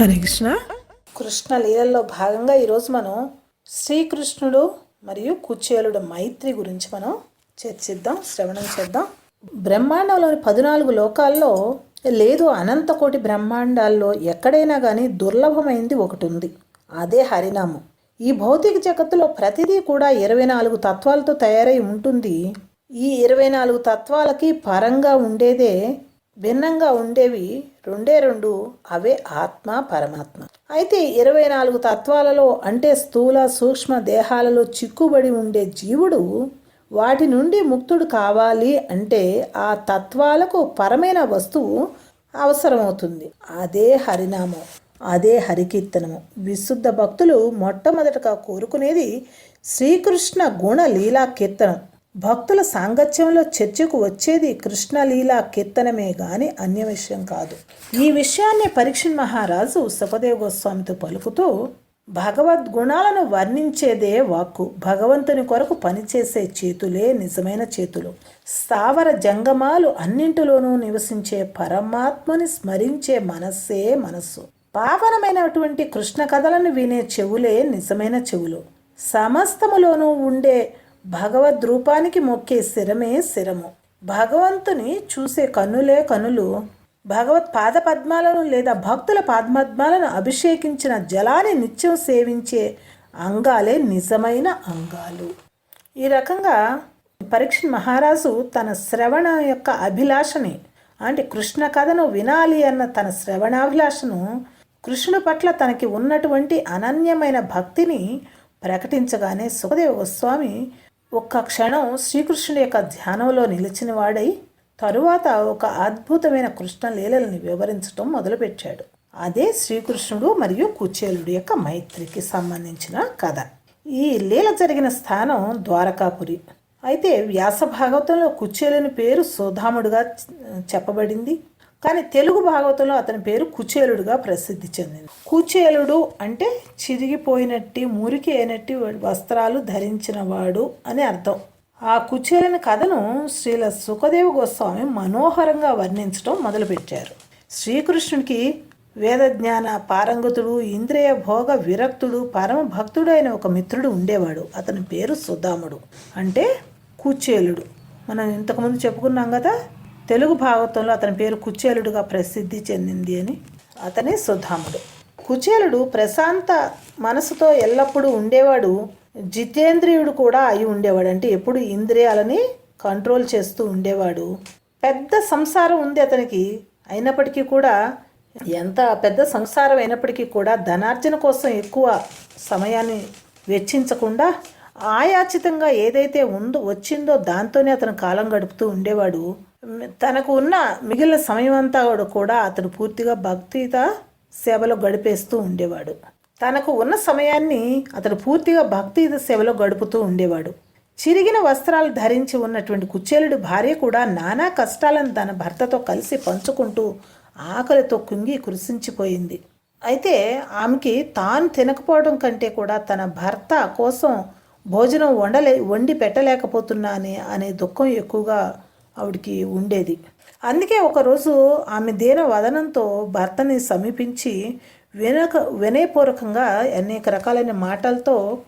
హరే కృష్ణ కృష్ణ లీలల్లో భాగంగా ఈరోజు మనం శ్రీకృష్ణుడు మరియు కుచేలుడు మైత్రి గురించి మనం చర్చిద్దాం శ్రవణం చేద్దాం. బ్రహ్మాండంలోని పద్నాలుగు లోకాల్లో లేదు అనంత కోటి బ్రహ్మాండాల్లో ఎక్కడైనా కానీ దుర్లభమైంది ఒకటి ఉంది. అదే హరినామం. ఈ భౌతిక జగత్తులో ప్రతిదీ కూడా ఇరవై నాలుగు తత్వాలతో తయారై ఉంటుంది. ఈ ఇరవై నాలుగు తత్వాలకి పరంగా ఉండేదే భిన్నంగా ఉండేవి రెండే రెండు అవే ఆత్మ పరమాత్మ. అయితే ఇరవై నాలుగు తత్వాలలో అంటే స్థూల సూక్ష్మ దేహాలలో చిక్కుబడి ఉండే జీవుడు వాటి నుండి ముక్తుడు కావాలి అంటే ఆ తత్వాలకు పరమైన వస్తువు అవసరమవుతుంది. అదే హరినామం అదే హరికీర్తనము. విశుద్ధ భక్తులు మొట్టమొదటగా కోరుకునేది శ్రీకృష్ణ గుణ లీలా కీర్తనం. భక్తుల సాంగత్యంలో చర్చకు వచ్చేది కృష్ణలీలా కీర్తనమే గాని అన్య విషయం కాదు. ఈ విషయాన్ని పరీక్ష మహారాజు సుఖదేవ గోస్వామితో పలుకుతూ భగవద్గుణాలను వర్ణించేదే వాక్కు. భగవంతుని కొరకు పనిచేసే చేతులే నిజమైన చేతులు. స్థావర జంగమాలు అన్నింటిలోనూ నివసించే పరమాత్మని స్మరించే మనస్సే మనస్సు. పావనమైనటువంటి కృష్ణ కథలను వినే చెవులే నిజమైన చెవులు. సమస్తములోనూ ఉండే భగవద్ రూపానికి మొక్కే శిరమే శిరము. భగవంతుని చూసే కన్నులే కనులు. భగవత్ పాద పద్మాలను లేదా భక్తుల పాదపద్మాలను అభిషేకించిన జలాన్ని నిత్యం సేవించే అంగాలే నిజమైన అంగాలు. ఈ రకంగా పరీక్ష మహారాజు తన శ్రవణ యొక్క అభిలాషని అంటే కృష్ణ కథను వినాలి అన్న తన శ్రవణాభిలాషను కృష్ణుడు పట్ల తనకి ఉన్నటువంటి అనన్యమైన భక్తిని ప్రకటించగానే సుఖదేవ గోస్వామి ఒక్క క్షణం శ్రీకృష్ణుడి యొక్క ధ్యానంలో నిలిచిన వాడై తరువాత ఒక అద్భుతమైన కృష్ణ లీలలను వివరించడం మొదలుపెట్టాడు. అదే శ్రీకృష్ణుడు మరియు కుచేలుడు యొక్క మైత్రికి సంబంధించిన కథ. ఈ లీల జరిగిన స్థానం ద్వారకాపురి. అయితే వ్యాస భాగవతంలో కుచేలుని పేరు సుధాముడుగా చెప్పబడింది. కానీ తెలుగు భాగవతంలో అతని పేరు కుచేలుడుగా ప్రసిద్ధి చెందింది. కుచేలుడు అంటే చిరిగిపోయినట్టి మురికి అయినట్టి వస్త్రాలు ధరించినవాడు అని అర్థం. ఆ కుచేలిన కథను శ్రీల సుఖదేవ గోస్వామి మనోహరంగా వర్ణించడం మొదలుపెట్టారు. శ్రీకృష్ణుడికి వేదజ్ఞాన పారంగతుడు ఇంద్రియ భోగ విరక్తుడు పరమ భక్తుడు అయిన ఒక మిత్రుడు ఉండేవాడు. అతని పేరు సుధాముడు. అంటే కుచేలుడు. మనం ఇంతకుముందు చెప్పుకున్నాం కదా తెలుగు భాగవతంలో అతని పేరు కుచేలుడుగా ప్రసిద్ధి చెందింది అని అతనే సుధాముడు. కుచేలుడు ప్రశాంత మనసుతో ఎల్లప్పుడూ ఉండేవాడు. జితేంద్రియుడు కూడా అయి ఉండేవాడు. అంటే ఎప్పుడు ఇంద్రియాలని కంట్రోల్ చేస్తూ ఉండేవాడు. పెద్ద సంసారం ఉంది అతనికి. అయినప్పటికీ కూడా ఎంత పెద్ద సంసారం అయినప్పటికీ కూడా ధనార్జన కోసం ఎక్కువ సమయాన్ని వెచ్చించకుండా ఆయాచితంగా ఏదైతే ఉందో వచ్చిందో దాంతోనే అతను కాలం గడుపుతూ ఉండేవాడు. తనకు ఉన్న మిగిలిన సమయం అంతా కూడా అతడు పూర్తిగా భక్తిత సేవలో గడిపేస్తూ ఉండేవాడు. తనకు ఉన్న సమయాన్ని అతడు పూర్తిగా భక్తి సేవలో గడుపుతూ ఉండేవాడు. చిరిగిన వస్త్రాలు ధరించి ఉన్నటువంటి కుచేలుడి భార్య కూడా నానా కష్టాలను తన భర్తతో కలిసి పంచుకుంటూ ఆకలితో కుంగి కురిసించిపోయింది అయితే ఆమెకి తాను తినకపోవడం కంటే కూడా తన భర్త కోసం భోజనం వండలే వండి పెట్టలేకపోతున్నానే అనే దుఃఖం ఎక్కువగా ఆవిడికి ఉండేది. అందుకే ఒకరోజు ఆమె దీన వదనంతో భర్తని సమీపించి వినక వినయపూర్వకంగా అనేక రకాలైన మాటలతో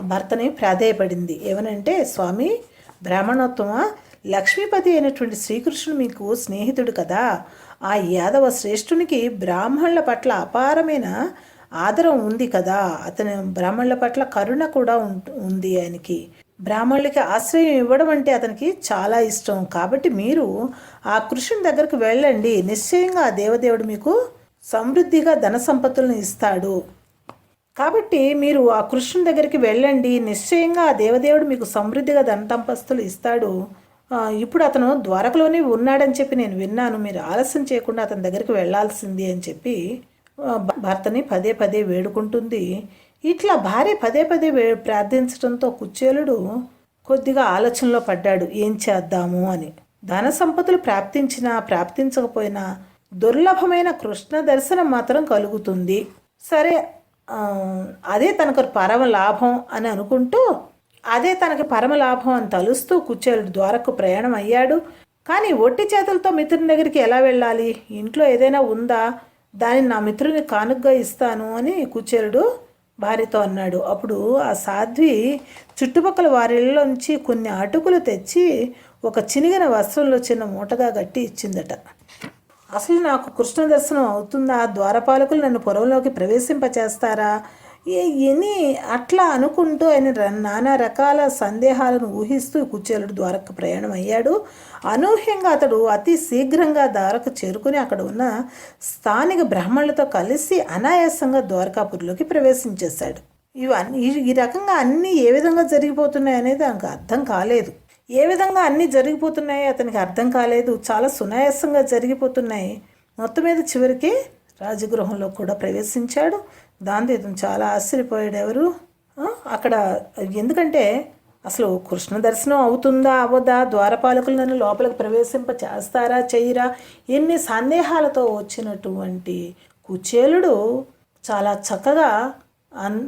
భర్తని ప్రాధేయపడింది. ఏమనంటే స్వామి బ్రాహ్మణోత్తమ? లక్ష్మీపతి అయినటువంటి శ్రీకృష్ణుడు మీకు స్నేహితుడు కదా. ఆ యాదవ శ్రేష్ఠునికి బ్రాహ్మణుల పట్ల అపారమైన ఆదరం ఉంది కదా. అతని బ్రాహ్మణుల పట్ల కరుణ కూడా ఉంది ఆయనకి. బ్రాహ్మణులకి ఆశ్రయం ఇవ్వడం అంటే అతనికి చాలా ఇష్టం. కాబట్టి మీరు ఆ కృష్ణుని దగ్గరకు వెళ్ళండి. నిశ్చయంగా ఆ దేవదేవుడు మీకు సమృద్ధిగా ధన సంపత్తులను ఇస్తాడు. కాబట్టి మీరు ఆ కృష్ణుని దగ్గరికి వెళ్ళండి. నిశ్చయంగా ఆ దేవదేవుడు మీకు సమృద్ధిగా ధన సంపస్తులు ఇస్తాడు. ఇప్పుడు అతను ద్వారకలోనే ఉన్నాడని చెప్పి నేను విన్నాను. మీరు ఆలస్యం చేయకుండా అతని దగ్గరికి వెళ్ళాల్సింది అని చెప్పి భర్తని పదే పదే వేడుకుంటుంది. ఇట్లా భార్య పదే పదే ప్రార్థించడంతో కుచేలుడు కొద్దిగా ఆలోచనలో పడ్డాడు. ఏం చేద్దాము అని. ధన సంపదలు ప్రాప్తించినా ప్రాప్తించకపోయినా దుర్లభమైన కృష్ణ దర్శనం మాత్రం కలుగుతుంది. సరే అదే తనకు పరమ లాభం అని అనుకుంటూ అదే తనకి పరమ లాభం అని తలుస్తూ కుచేలుడు ద్వారకు ప్రయాణం అయ్యాడు. కానీ ఒట్టి చేతులతో మిత్రుని దగ్గరికి ఎలా వెళ్ళాలి? ఇంట్లో ఏదైనా ఉందా? దానిని నా మిత్రుని కానుగ్గా ఇస్తాను అని కుచేలుడు భార్యతో అన్నాడు. అప్పుడు ఆ సాధ్వి చుట్టుపక్కల వారిలోంచి కొన్ని అటుకులు తెచ్చి ఒక చినిగిన వస్త్రంలో చిన్న మూటగా గట్టి ఇచ్చిందట. అసలు నాకు కృష్ణ దర్శనం అవుతుందా? ద్వారపాలకులు నన్ను పొలంలోకి ప్రవేశింపచేస్తారా? ఏ- అట్లా అనుకుంటూ ఆయన నానా రకాల సందేహాలను ఊహిస్తూ కుచేలుడు ద్వారకు ప్రయాణం అయ్యాడు. అనూహ్యంగా అతడు అతి శీఘ్రంగా ద్వారకు చేరుకుని అక్కడ ఉన్న స్థానిక బ్రాహ్మణులతో కలిసి అనాయాసంగా ద్వారకాపురిలోకి ప్రవేశించేశాడు. ఇవన్నీ ఈ- ఈ రకంగా అన్నీ ఏ విధంగా జరిగిపోతున్నాయి అనేది నాకు అర్థం కాలేదు. ఏ విధంగా అన్నీ జరిగిపోతున్నాయి అతనికి అర్థం కాలేదు. చాలా సునాయాసంగా జరిగిపోతున్నాయి. మొత్తం మీద చివరికి రాజగృహంలో కూడా ప్రవేశించాడు. దాంతో ఇతను చాలా ఆశ్చర్యపోయాడు ఎవరు? అక్కడ ఎందుకంటే అసలు కృష్ణ దర్శనం అవుతుందా అవ్వదా? ద్వారపాలకులు నన్ను లోపలికి ప్రవేశింప చేస్తారా చేయరా? ఎన్ని సందేహాలతో వచ్చినటువంటి కుచేలుడు చాలా చక్కగా అన్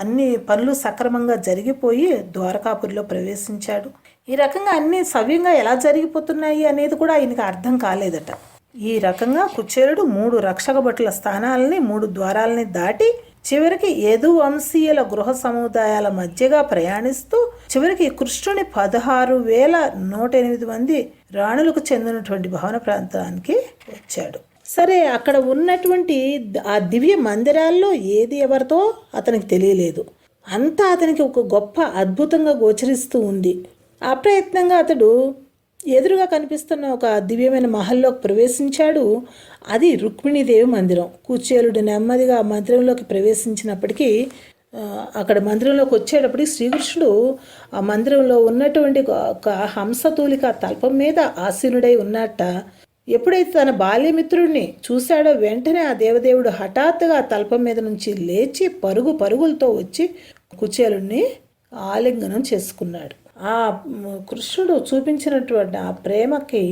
అన్ని పనులు సక్రమంగా జరిగిపోయి ద్వారకాపురిలో ప్రవేశించాడు. ఈ రకంగా అన్ని సవ్యంగా ఎలా జరిగిపోతున్నాయి అనేది కూడా ఆయనకి అర్థం కాలేదట. ఈ రకంగా కుచేలుడు మూడు రక్షక భటుల స్థానాలని మూడు ద్వారాలని దాటి చివరికి యదు వంశీయుల గృహ సముదాయాల మధ్యగా ప్రయాణిస్తూ చివరికి కృష్ణుని పదహారు వేల నూట ఎనిమిది మంది రాణులకు చెందినటువంటి భవన ప్రాంతానికి వచ్చాడు. సరే అక్కడ ఉన్నటువంటి ఆ దివ్య మందిరాల్లో ఏది ఎవరితో అతనికి తెలియలేదు. అంతా అతనికి ఒక గొప్ప అద్భుతంగా గోచరిస్తూ ఉంది. అప్రయత్నంగా అతడు ఎదురుగా కనిపిస్తున్న ఒక దివ్యమైన మహల్లోకి ప్రవేశించాడు. అది రుక్మిణీదేవి మందిరం. కూచేలుడు నెమ్మదిగా మందిరంలోకి ప్రవేశించినప్పటికీ అక్కడ మందిరంలోకి వచ్చేటప్పటికి శ్రీకృష్ణుడు ఆ మందిరంలో ఉన్నటువంటి ఒక- హంసతూలిక తల్పం మీద ఆసీనుడై ఉన్నట్ట. ఎప్పుడైతే తన బాల్యమిత్రుడిని చూశాడో వెంటనే ఆ దేవదేవుడు హఠాత్తుగా తల్పం మీద నుంచి లేచి పరుగు పరుగులతో వచ్చి కుచేలుడిని ఆలింగనం చేసుకున్నాడు. ఆ కృష్ణుడు చూపించినటువంటి ఆ ప్రేమకి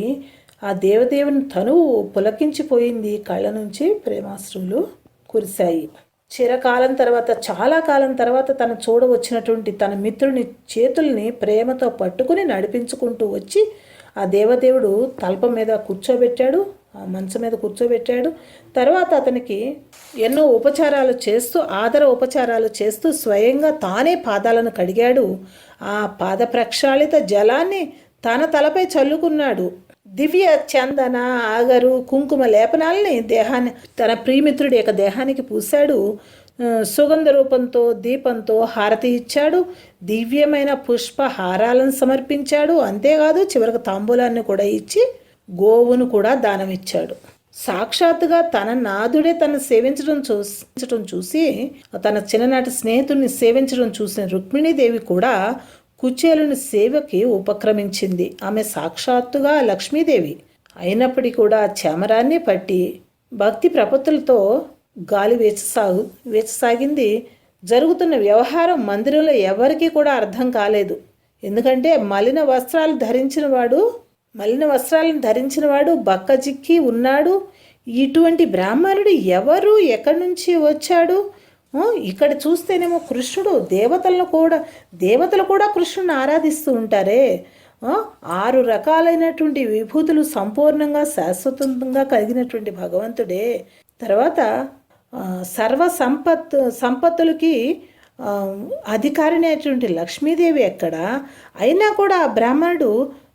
ఆ దేవదేవుని తనువు పులకించిపోయింది. కళ్ళ నుంచి ప్రేమాశ్రువులు కురిశాయి. చిరకాలం తర్వాత చాలా కాలం తర్వాత తను చూడవచ్చినటువంటి తన మిత్రుని చేతుల్ని ప్రేమతో పట్టుకుని నడిపించుకుంటూ వచ్చి ఆ దేవదేవుడు తల్పం మీద కూర్చోబెట్టాడు. మంచం మీద కూర్చోబెట్టాడు. తర్వాత అతనికి ఎన్నో ఉపచారాలు చేస్తూ ఆదర ఉపచారాలు చేస్తూ స్వయంగా తానే పాదాలను కడిగాడు. ఆ పాద ప్రక్షాళిత జలాన్ని తన తలపై చల్లుకున్నాడు. దివ్య చందన ఆగరు కుంకుమ లేపనాల్ని దేహాన్ని తన ప్రియమిత్రుడి యొక్క దేహానికి పూశాడు. సుగంధ రూపంతో దీపంతో హారతి ఇచ్చాడు. దివ్యమైన పుష్ప హారాలను సమర్పించాడు. అంతేకాదు చివరికి తాంబూలాన్ని కూడా ఇచ్చి గోవును కూడా దానమిచ్చాడు. సాక్షాత్తుగా తన నాదుడే తను సేవించడం చూసించడం చూసి తన చిన్ననాటి స్నేహితుడిని సేవించడం చూసిన రుక్మిణీదేవి కూడా కుచేలుని సేవకి ఉపక్రమించింది. ఆమె సాక్షాత్తుగా లక్ష్మీదేవి. అయినప్పటికీ కూడా చమరాన్ని పట్టి భక్తి ప్రపత్తులతో గాలి వేచసాగు వేచసాగింది. జరుగుతున్న వ్యవహారం మందిరంలో ఎవరికీ కూడా అర్థం కాలేదు. ఎందుకంటే మలిన వస్త్రాలు ధరించిన వాడు మలిన వస్త్రాలను ధరించినవాడు బక్కజిక్కి ఉన్నాడు. ఇటువంటి బ్రాహ్మణుడు ఎవరు? ఎక్కడి నుంచి వచ్చాడు? ఇక్కడ చూస్తేనేమో కృష్ణుడు. దేవతలను కూడా దేవతలు కూడా కృష్ణుని ఆరాధిస్తూ ఉంటారే. ఆరు రకాలైనటువంటి విభూతులు సంపూర్ణంగా శాశ్వతంగా కలిగినటువంటి భగవంతుడే. తర్వాత సర్వ సంపత్ సంపత్తులకి ఆ, అధికారిని అయినటువంటి లక్ష్మీదేవి ఎక్కడ? అయినా కూడా ఆ బ్రాహ్మణుడు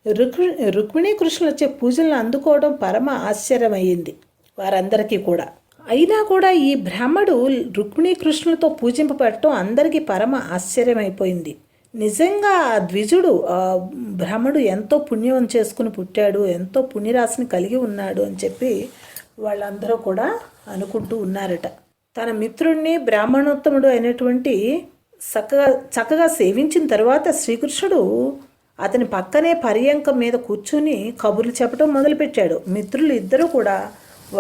రుక్మి రుక్మిణీ కృష్ణులు వచ్చే పూజలను అందుకోవడం పరమ ఆశ్చర్యమయ్యింది వారందరికీ కూడా. అయినా కూడా ఈ బ్రాహ్మడు రుక్మిణీ కృష్ణులతో పూజింపబడటం అందరికీ పరమ ఆశ్చర్యమైపోయింది. నిజంగా ఆ ద్విజుడు ఆ బ్రాహ్మడు ఎంతో పుణ్యం చేసుకుని పుట్టాడు ఎంతో పుణ్యరాశిని కలిగి ఉన్నాడు అని చెప్పి వాళ్ళందరూ కూడా అనుకుంటూ ఉన్నారట. తన మిత్రుడిని బ్రాహ్మణోత్తముడు అయినటువంటి చక్కగా చక్కగా సేవించిన తర్వాత శ్రీకృష్ణుడు అతని పక్కనే పర్యంకం మీద కూర్చుని కబుర్లు చెప్పడం మొదలుపెట్టాడు. మిత్రులు ఇద్దరూ కూడా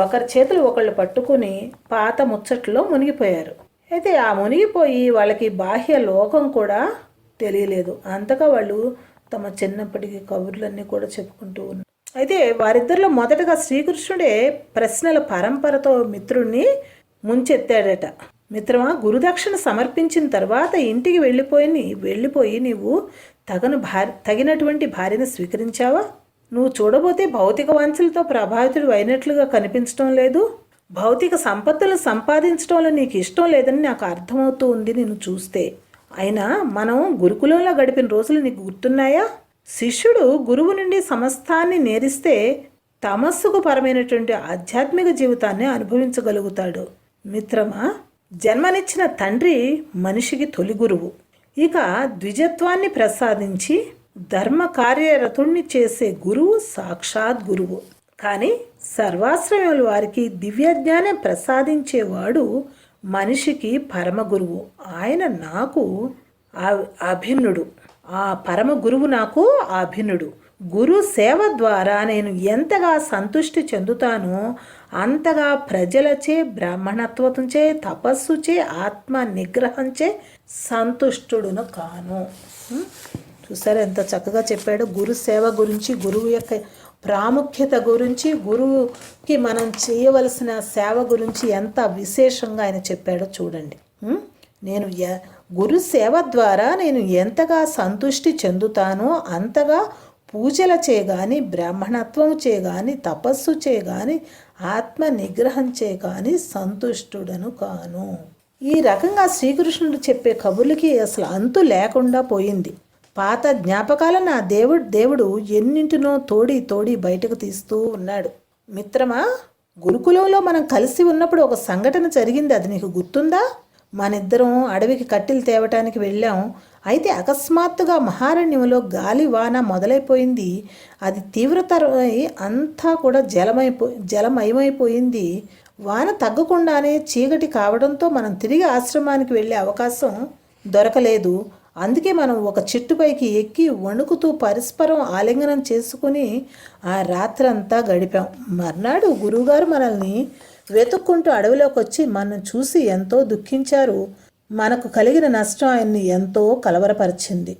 ఒకరి చేతులు ఒకళ్ళు పట్టుకుని పాత ముచ్చట్లో మునిగిపోయారు. అయితే ఆ మునిగిపోయి వాళ్ళకి బాహ్య లోకం కూడా తెలియలేదు. అంతగా వాళ్ళు తమ చిన్నప్పటికి కబుర్లన్నీ కూడా చెప్పుకుంటూ ఉన్నారు. అయితే వారిద్దరిలో మొదటగా శ్రీకృష్ణుడే ప్రశ్నల పరంపరతో మిత్రుణ్ణి ముంచెత్తాడట. మిత్రమా గురుదక్షిణ సమర్పించిన తర్వాత ఇంటికి వెళ్ళిపోయి వెళ్ళిపోయి నీవు తగను భార్య తగినటువంటి భార్యను స్వీకరించావా? నువ్వు చూడబోతే భౌతిక వాంఛలతో ప్రభావితుడు అయినట్లుగా కనిపించడం లేదు. భౌతిక సంపత్తులు సంపాదించడంలో నీకు ఇష్టం లేదని నాకు అర్థమవుతూ ఉంది నిన్ను చూస్తే. అయినా మనం గురుకులంలో గడిపిన రోజులు నీకు గుర్తున్నాయా? శిష్యుడు గురువు నుండి సమస్తాన్ని నేరిస్తే తమస్సుకు పరమైనటువంటి ఆధ్యాత్మిక జీవితాన్ని అనుభవించగలుగుతాడు. మిత్రమా జన్మనిచ్చిన తండ్రి మనిషికి తొలి గురువు. ఇక ద్విజత్వాన్ని ప్రసాదించి ధర్మ కార్యరతుణ్ణి చేసే గురువు సాక్షాత్ గురువు. కానీ సర్వాశ్రయముల వారికి దివ్యజ్ఞానం ప్రసాదించేవాడు మనిషికి పరమ గురువు. ఆయన నాకు అభిన్నుడు. ఆ పరమ గురువు నాకు అభిన్నుడు. గురు సేవ ద్వారా నేను ఎంతగా సంతుష్టి చెందుతానో అంతగా ప్రజలచే బ్రాహ్మణత్వంచే తపస్సుచే ఆత్మ నిగ్రహంచే సంతుష్టుడును కాను. చూసారు ఎంత చక్కగా చెప్పాడు. గురు సేవ గురించి గురువు యొక్క ప్రాముఖ్యత గురించి గురువుకి మనం చేయవలసిన సేవ గురించి ఎంత విశేషంగా ఆయన చెప్పాడో చూడండి. నేను గురు సేవ ద్వారా నేను ఎంతగా సంతుష్టి చెందుతానో అంతగా పూజల చేయగాని బ్రాహ్మణత్వం చేయగాని తపస్సు చేయగాని ఆత్మ నిగ్రహంచే కాని సంతుష్టుడను కాను. ఈ రకంగా శ్రీకృష్ణుడు చెప్పే కబుర్లకి అసలు అంతు లేకుండా పోయింది. పాత జ్ఞాపకాలను ఆ దేవుడు దేవుడు ఎన్నింటినో తోడి తోడి బయటకు తీస్తూ ఉన్నాడు. మిత్రమా గురుకులంలో మనం కలిసి ఉన్నప్పుడు ఒక సంఘటన జరిగింది అది నీకు గుర్తుందా? మనిద్దరం అడవికి కట్టెలు తేవటానికి వెళ్ళాం. అయితే అకస్మాత్తుగా మహారణ్యంలో గాలి వాన మొదలైపోయింది. అది తీవ్రతరమై అంతా కూడా జలమైపో జలమయమైపోయింది. వాన తగ్గకుండానే చీకటి కావడంతో మనం తిరిగి ఆశ్రమానికి వెళ్ళే అవకాశం దొరకలేదు. అందుకే మనం ఒక చెట్టుపైకి ఎక్కి వణుకుతూ పరస్పరం ఆలింగనం చేసుకుని ఆ రాత్రంతా గడిపాం. మర్నాడు గురువుగారు మనల్ని వెతుక్కుంటూ అడవిలోకి వచ్చి మనం చూసి ఎంతో దుఃఖించారు. మనకు కలిగిన నష్టం ఆయన్ని ఎంతో కలవరపరిచింది.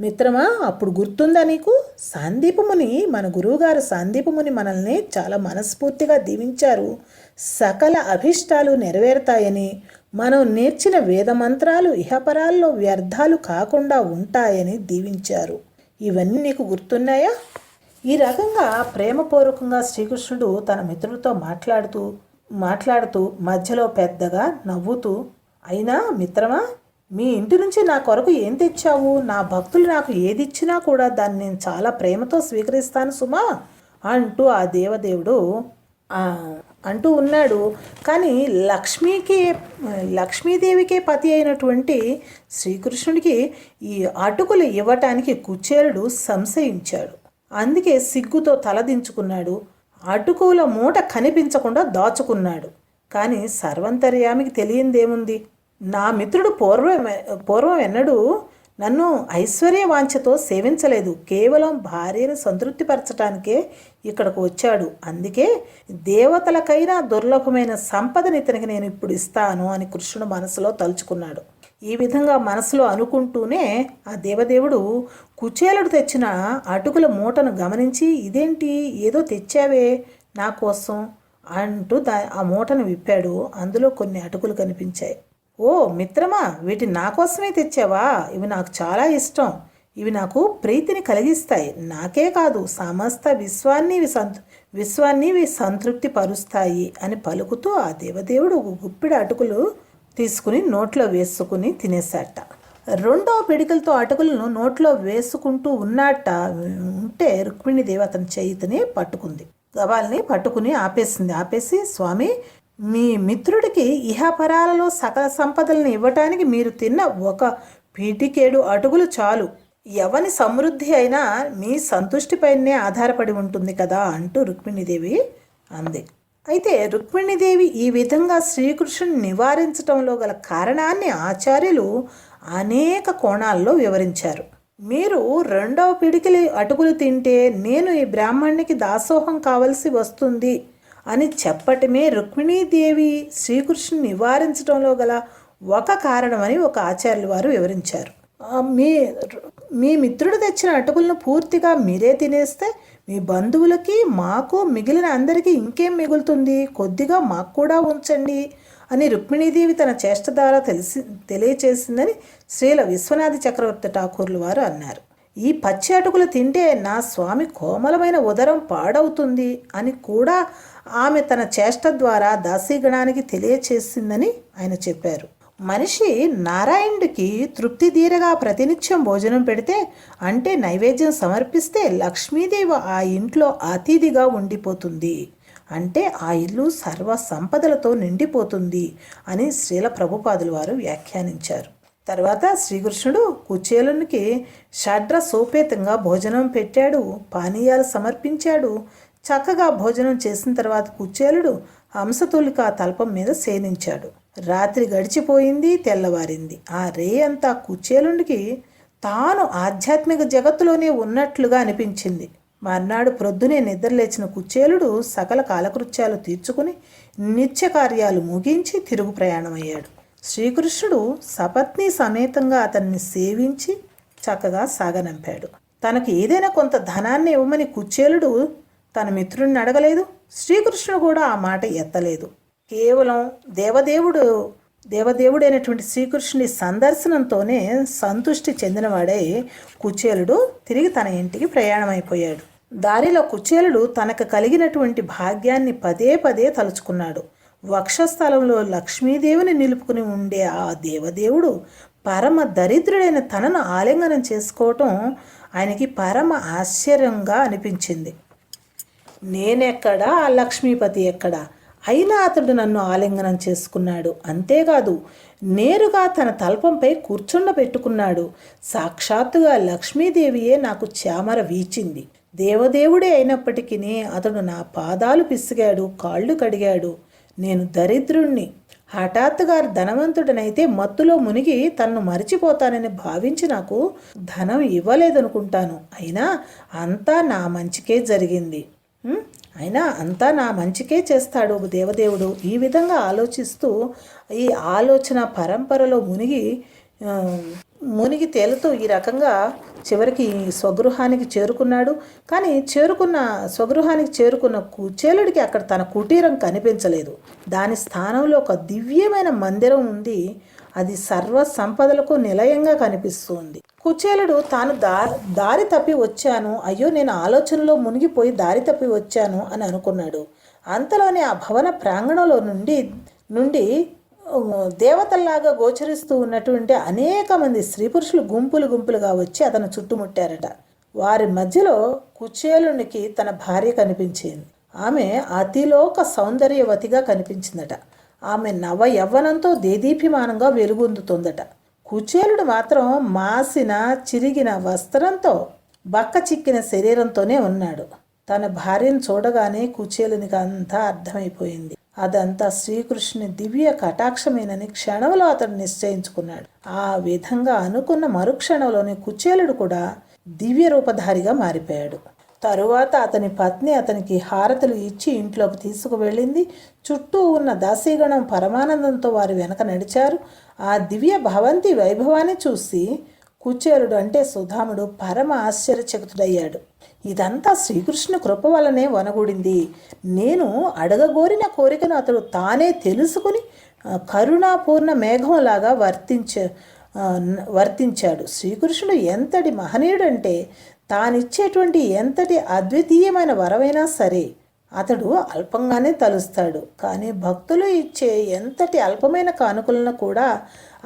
మిత్రమా అప్పుడు గుర్తుందా నీకు? సాందీపముని మన గురువుగారు సాందీపముని మనల్ని చాలా మనస్ఫూర్తిగా దీవించారు. సకల అభిష్టాలు నెరవేరుతాయని మనం నేర్చిన వేద మంత్రాలు ఇహపరాల్లో వ్యర్థాలు కాకుండా ఉంటాయని దీవించారు. ఇవన్నీ నీకు గుర్తున్నాయా? ఈ రకంగా ప్రేమపూర్వకంగా శ్రీకృష్ణుడు తన మిత్రులతో మాట్లాడుతూ మాట్లాడుతూ మధ్యలో పెద్దగా నవ్వుతూ అయినా మిత్రమా మీ ఇంటి నుంచి నా కొరకు ఏం తెచ్చావు? నా భక్తులు నాకు ఏది ఇచ్చినా కూడా దాన్ని నేను చాలా ప్రేమతో స్వీకరిస్తాను సుమా అంటూ ఆ దేవదేవుడు అంటూ ఉన్నాడు. కానీ లక్ష్మీకి లక్ష్మీదేవికే పతి అయినటువంటి శ్రీకృష్ణుడికి ఈ అటుకులు ఇవ్వటానికి కుచేరుడు సంశయించాడు. అందుకే సిగ్గుతో తలదించుకున్నాడు అటుకుల మూట కనిపించకుండా దాచుకున్నాడు. కానీ సర్వంతర్యామికి తెలియందేముంది? నా మిత్రుడు పూర్వం పూర్వం ఎన్నడూ నన్ను ఐశ్వర్య వాంఛతో సేవించలేదు. కేవలం భార్యను సంతృప్తిపరచటానికే ఇక్కడికి వచ్చాడు. అందుకే దేవతలకైనా దుర్లభమైన సంపదని ఇతనికి నేను ఇప్పుడు ఇస్తాను అని కృష్ణుడు మనసులో తలుచుకున్నాడు. ఈ విధంగా మనసులో అనుకుంటూనే ఆ దేవదేవుడు కుచేలుడు తెచ్చిన అటుకుల మూటను గమనించి ఇదేంటి? ఏదో తెచ్చావే నా కోసం అంటూ దా ఆ మూటను విప్పాడు. అందులో కొన్ని అటుకులు కనిపించాయి. ఓ మిత్రమా వీటిని నా కోసమే తెచ్చావా? ఇవి నాకు చాలా ఇష్టం. ఇవి నాకు ప్రీతిని కలిగిస్తాయి. నాకే కాదు సమస్త విశ్వాన్ని ఇవి సంతృ విశ్వాన్ని ఇవి సంతృప్తి పరుస్తాయి అని పలుకుతూ ఆ దేవదేవుడు ఒక గుప్పిడి అటుకులు తీసుకుని నోట్లో వేసుకుని తినేశాట. రెండో పిడికలతో అటుకులను నోట్లో వేసుకుంటూ ఉన్నట్ట ఉంటే రుక్మిణీదేవి అతని చేతిని పట్టుకుంది. గవాల్ని పట్టుకుని ఆపేసింది. ఆపేసి స్వామి మీ మిత్రుడికి ఇహపరాలలో సకల సంపదలను ఇవ్వటానికి మీరు తిన్న ఒక పీటికేడు అటుకులు చాలు. ఎవని సమృద్ధి అయినా మీ సంతుష్టిపైనే ఆధారపడి ఉంటుంది కదా అంటూ రుక్మిణీదేవి అంది. అయితే రుక్మిణీదేవి ఈ విధంగా శ్రీకృష్ణుని నివారించటంలో గల కారణాన్ని ఆచార్యులు అనేక కోణాల్లో వివరించారు. మీరు రెండవ పిడికిలి అటుకులు తింటే నేను ఈ బ్రాహ్మణునికి దాసోహం కావలసి వస్తుంది. అని చెప్పటమే రుక్మిణీదేవి శ్రీకృష్ణుని నివారించడంలో గల ఒక కారణమని ఒక ఆచార్యులు వారు వివరించారు. మీ మీ మిత్రుడు తెచ్చిన అటుకులను పూర్తిగా మీరే తినేస్తే మీ బంధువులకి మాకు మిగిలిన అందరికీ ఇంకేం మిగులుతుంది? కొద్దిగా మాకు కూడా ఉంచండి అని రుక్మిణీదేవి తన చేష్ట ద్వారా తెలిసి తెలియచేసిందని శ్రీల విశ్వనాథ చక్రవర్తి ఠాకూర్లు వారు అన్నారు. ఈ పచ్చి అటుకులు తింటే నా స్వామి కోమలమైన ఉదరం పాడవుతుంది అని కూడా ఆమె తన చేష్ట ద్వారా దాసీగణానికి తెలియచేసిందని ఆయన చెప్పారు. మనిషి నారాయణుడికి తృప్తి తీరగా ప్రతినిత్యం భోజనం పెడితే అంటే నైవేద్యం సమర్పిస్తే లక్ష్మీదేవి ఆ ఇంట్లో అతిథిగా ఉండిపోతుంది. అంటే ఆ ఇల్లు సర్వ సంపదలతో నిండిపోతుంది అని శ్రీల ప్రభుపాదుల వారు వ్యాఖ్యానించారు. తర్వాత శ్రీకృష్ణుడు కుచేలునికి షడ్ర సోపేతంగా భోజనం పెట్టాడు పానీయాలు సమర్పించాడు. చక్కగా భోజనం చేసిన తర్వాత కుచేలుడు హంసతులిక తల్పం మీద సేనించాడు రాత్రి గడిచిపోయింది తెల్లవారింది. ఆ రే అంతా కుచేలునికి తాను ఆధ్యాత్మిక జగత్తులోనే ఉన్నట్లుగా అనిపించింది. మర్నాడు ప్రొద్దునే నిద్రలేచిన కుచేలుడు సకల కాలకృత్యాలు తీర్చుకుని నిత్య కార్యాలు ముగించి తిరుగు ప్రయాణమయ్యాడు. శ్రీకృష్ణుడు సపత్ని సమేతంగా అతన్ని సేవించి చక్కగా సాగనంపాడు. తనకు ఏదైనా కొంత ధనాన్ని ఇవ్వమని కుచేలుడు తన మిత్రుడిని అడగలేదు. శ్రీకృష్ణుడు కూడా ఆ మాట ఎత్తలేదు. కేవలం దేవదేవుడు దేవదేవుడైనటువంటి శ్రీకృష్ణుని సందర్శనంతోనే సంతుష్టి చెందినవాడై కుచేలుడు తిరిగి తన ఇంటికి ప్రయాణమైపోయాడు. దారిలో కుచేలుడు తనకు కలిగినటువంటి భాగ్యాన్ని పదే పదే తలుచుకున్నాడు. వక్షస్థలంలో లక్ష్మీదేవిని నిలుపుకుని ఉండే ఆ దేవదేవుడు పరమ దరిద్రుడైన తనను ఆలింగనం చేసుకోవటం ఆయనకి పరమ ఆశ్చర్యంగా అనిపించింది. నేనెక్కడా? ఆ లక్ష్మీపతి ఎక్కడా? అయినా అతడు నన్ను ఆలింగనం చేసుకున్నాడు. అంతేకాదు నేరుగా తన తల్పంపై కూర్చుండబెట్టుకున్నాడు. సాక్షాత్తుగా లక్ష్మీదేవియే నాకు చామర వీచింది. దేవదేవుడే అయినప్పటికీ అతడు నా పాదాలు పిసిగాడు కాళ్ళు కడిగాడు. నేను దరిద్రుణ్ణి. హఠాత్తుగా ధనవంతుడనైతే మత్తులో మునిగి తన్ను మరిచిపోతానని భావించి నాకు ధనం ఇవ్వలేదనుకుంటాను. అయినా అంతా నా మంచికే జరిగింది. అయినా అంతా నా మంచికే చేస్తాడు దేవదేవుడు. ఈ విధంగా ఆలోచిస్తూ ఈ ఆలోచన పరంపరలో మునిగి మునిగి తేలుతూ ఈ రకంగా చివరికి స్వగృహానికి చేరుకున్నాడు. కానీ చేరుకున్న స్వగృహానికి చేరుకున్న కుచేలుడికి అక్కడ తన కుటీరం కనిపించలేదు. దాని స్థానంలో ఒక దివ్యమైన మందిరం ఉంది. అది సర్వ సంపదలకు నిలయంగా కనిపిస్తుంది. కుచేలుడు తాను దారి దారి తప్పి వచ్చాను. అయ్యో నేను ఆలోచనలో మునిగిపోయి దారి తప్పి వచ్చాను అని అనుకున్నాడు. అంతలోనే ఆ భవన ప్రాంగణంలో నుండి నుండి దేవతల్లాగా గోచరిస్తూ ఉన్నటువంటి అనేక మంది స్త్రీ పురుషులు గుంపులు గుంపులుగా వచ్చి అతను చుట్టుముట్టారట. వారి మధ్యలో కుచేలునికి తన భార్య కనిపించింది. ఆమె అతిలోక సౌందర్యవతిగా కనిపించిందట. ఆమె నవ యవ్వనంతో దేదీప్యమానంగా వెలుగొందుతుందట. కుచేలుడు మాత్రం మాసిన చిరిగిన వస్త్రంతో బక్క చిక్కిన శరీరంతోనే ఉన్నాడు. తన భార్యను చూడగానే కుచేలునికి అంతా అర్థమైపోయింది. అదంతా శ్రీకృష్ణుని దివ్య కటాక్షమేనని క్షణంలో అతడు నిశ్చయించుకున్నాడు. ఆ విధంగా అనుకున్న మరుక్షణంలోనే కుచేలుడు కూడా దివ్య రూపధారిగా మారిపోయాడు. తరువాత అతని పత్ని అతనికి హారతులు ఇచ్చి ఇంట్లోకి తీసుకువెళ్ళింది. చుట్టూ ఉన్న దాసీగణం పరమానందంతో వారి వెనక నడిచారు. ఆ దివ్య భవంతి వైభవాన్ని చూసి కుచేలుడు అంటే సుధాముడు పరమ ఆశ్చర్యచకితుడయ్యాడు. ఇదంతా శ్రీకృష్ణ కృప వలనే వనగూడింది. నేను అడగగోరిన కోరికను అతడు తానే తెలుసుకుని కరుణాపూర్ణ మేఘంలాగా వర్తించ వర్తించాడు. శ్రీకృష్ణుడు ఎంతటి మహనీయుడంటే తానిచ్చేటువంటి ఎంతటి అద్వితీయమైన వరమైనా సరే అతడు అల్పంగానే తలుస్తాడు. కానీ భక్తులు ఇచ్చే ఎంతటి అల్పమైన కానుకలను కూడా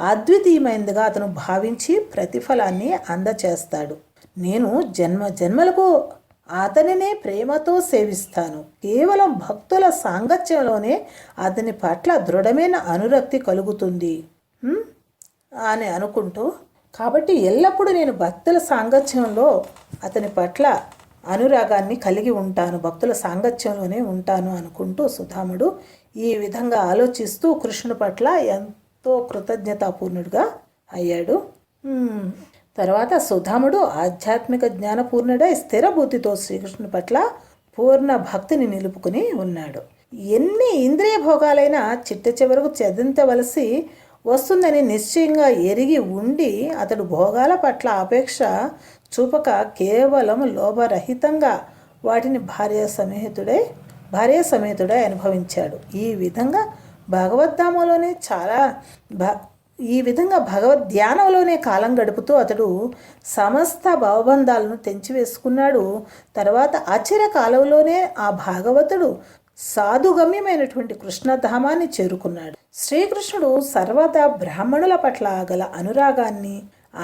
అద్వితీయమైనదిగా అతను భావించి ప్రతిఫలాన్ని అందచేస్తాడు. నేను జన్మ జన్మలకు అతనినే ప్రేమతో సేవిస్తాను. కేవలం భక్తుల సాంగత్యంలోనే అతని పట్ల దృఢమైన అనురక్తి కలుగుతుంది. అని అనుకుంటూ కాబట్టి ఎల్లప్పుడూ నేను భక్తుల సాంగత్యంలో అతని పట్ల అనురాగాన్ని కలిగి ఉంటాను. భక్తుల సాంగత్యంలోనే ఉంటాను అనుకుంటూ సుధాముడు ఈ విధంగా ఆలోచిస్తూ కృష్ణుని పట్ల ఎంత కృతజ్ఞతాపూర్ణుడిగా అయ్యాడు. తర్వాత సుధాముడు ఆధ్యాత్మిక జ్ఞానపూర్ణుడై స్థిర బుద్ధితో శ్రీకృష్ణుని పట్ల పూర్ణ భక్తిని నిలుపుకుని ఉన్నాడు. ఎన్ని ఇంద్రియ భోగాలైనా చిట్ట చివరకు చెదించవలసి వస్తుందని నిశ్చయంగా ఎరిగి ఉండి అతడు భోగాల పట్ల అపేక్ష చూపక కేవలం లోభరహితంగా వాటిని భార్య సమేతుడై భార్య సమేతుడై అనుభవించాడు. ఈ విధంగా భగవద్ధామంలోనే చాలా భ ఈ విధంగా భగవద్ ధ్యానంలోనే కాలం గడుపుతూ అతడు సమస్త భావబంధాలను తెంచివేసుకున్నాడు. తర్వాత ఆశ్చర్య కాలంలోనే ఆ భాగవతుడు సాధుగమ్యమైనటువంటి కృష్ణధామాన్ని చేరుకున్నాడు. శ్రీకృష్ణుడు సర్వదా బ్రాహ్మణుల పట్ల గల అనురాగాన్ని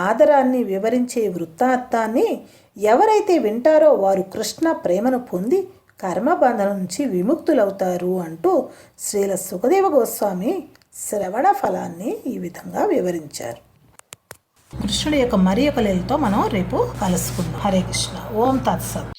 ఆదరాన్ని వివరించే వృత్తాంతాన్ని ఎవరైతే వింటారో వారు కృష్ణ ప్రేమను పొంది కర్మబంధం నుంచి విముక్తులవుతారు అంటూ శ్రీల సుఖదేవ గోస్వామి శ్రవణ ఫలాన్ని ఈ విధంగా వివరించారు. కృష్ణుడి యొక్క మరి యొక్క లీలతో మనం రేపు కలుసుకుందాం. హరే కృష్ణ. ఓం తత్సత్.